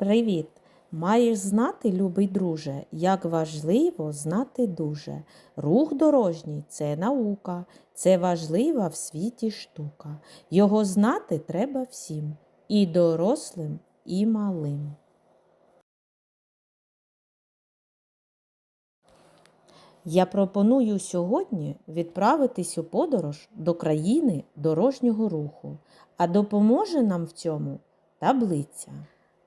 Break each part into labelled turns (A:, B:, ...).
A: Привіт! Маєш знати, любий друже, як важливо знати дуже. Рух дорожній це наука, це важлива в світі штука. Його знати треба всім, і дорослим, і малим. Я пропоную сьогодні відправитись у подорож до країни дорожнього руху, а допоможе нам в цьому таблиця.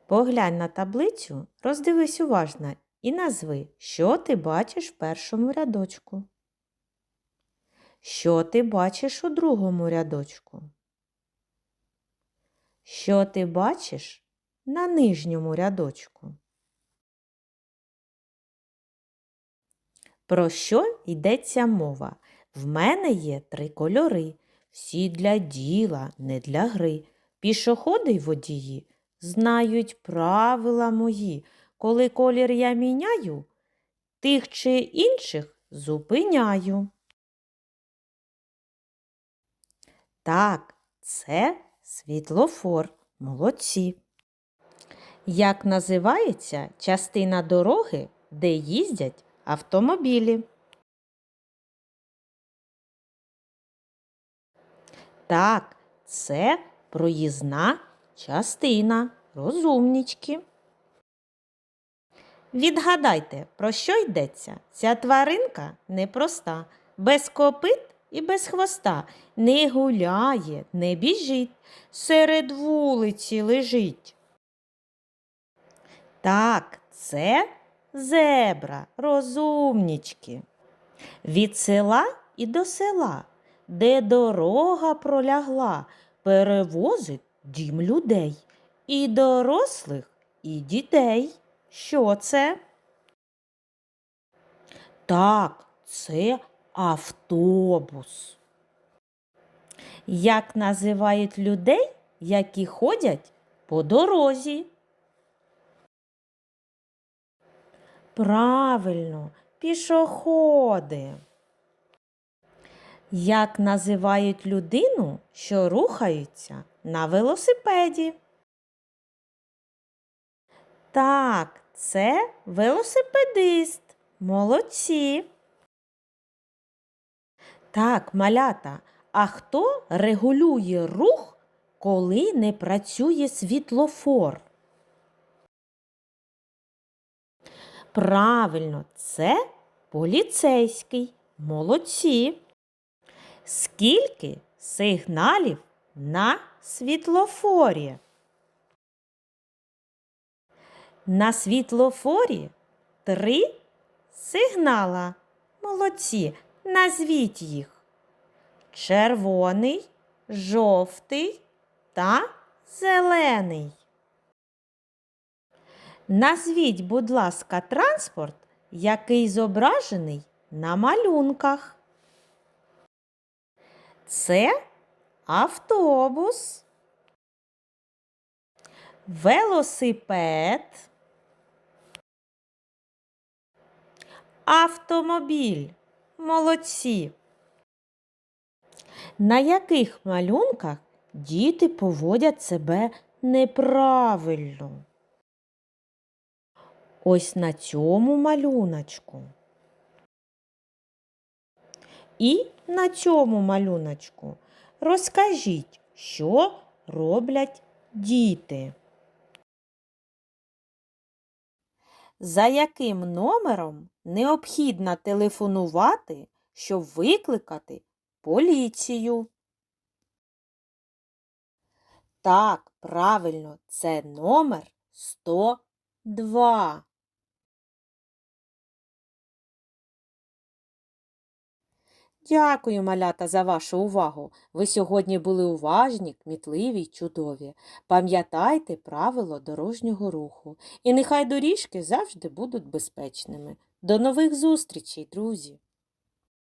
A: Поглянь на таблицю, роздивись уважно і назви, що ти бачиш в першому рядочку. Що ти бачиш у другому рядочку? Що ти бачиш на нижньому рядочку? Про що йдеться мова? В мене є три кольори, всі для діла, не для гри. Пішоходи й водії знають правила мої. Коли колір я міняю, тих чи інших зупиняю. Так, це світлофор. Молодці. Як називається частина дороги, де їздять автомобілі? Так, це проїзна частина. Розумнічки. Відгадайте, про що йдеться? Ця тваринка непроста, без копит і без хвоста, не гуляє, не біжить, серед вулиці лежить. Так, це зебра, розумнічки. Від села і до села, де дорога пролягла, перевозить дім людей. І дорослих, і дітей. Що це? Так, це автобус. Як називають людей, які ходять по дорозі? Правильно, пішоходи. Як називають людину, що рухається на велосипеді? Так, це велосипедист. Молодці. Так, малята, а хто регулює рух, коли не працює світлофор? Правильно, це поліцейський. Молодці. Скільки сигналів на світлофорі? На світлофорі три сигнала. Молодці. Назвіть їх. Червоний, жовтий та зелений. Назвіть, будь ласка, транспорт, який зображений на малюнках. Це автобус, велосипед, автомобіль. Молодці. На яких малюнках діти поводять себе неправильно? Ось на цьому малюночку. І на цьому малюночку розкажіть, що роблять діти. За яким номером необхідно телефонувати, щоб викликати поліцію? Так, правильно, це номер 102. Дякую, малята, за вашу увагу. Ви сьогодні були уважні, кмітливі й чудові. Пам'ятайте правило дорожнього руху. І нехай доріжки завжди будуть безпечними. До нових зустрічей, друзі!